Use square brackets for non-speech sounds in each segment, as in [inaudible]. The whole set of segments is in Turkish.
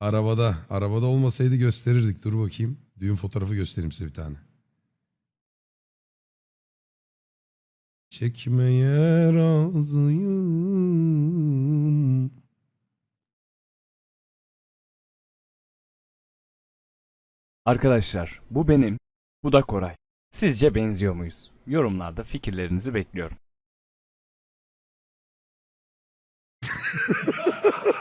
Arabada. Arabada olmasaydı gösterirdik. Dur bakayım. Düğün fotoğrafı göstereyim size bir tane. Çekmeye razıyım. Arkadaşlar bu benim, bu da Koray. Sizce benziyor muyuz? Yorumlarda fikirlerinizi bekliyorum. [laughs]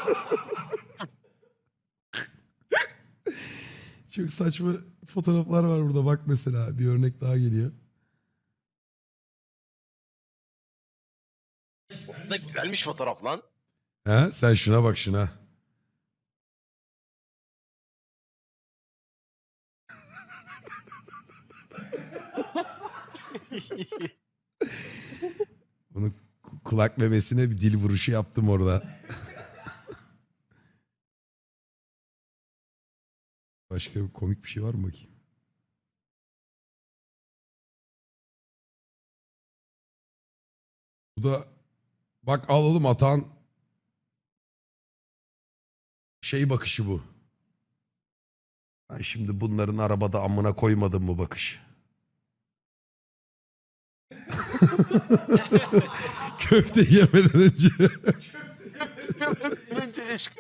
Çok saçma fotoğraflar var burada. Bak mesela bir örnek daha geliyor. Ne güzelmiş fotoğraf lan. Ha, sen şuna bak şuna. [laughs] Bunun ku- kulak memesine bir dil vuruşu yaptım orada. Başka bir komik bir şey var mı bakayım? Bu da bak al oğlum atan şey bakışı bu. Ben şimdi bunların arabada amına koymadım mı bakış. [laughs] Köfte yemeden önce. Önce ilişki.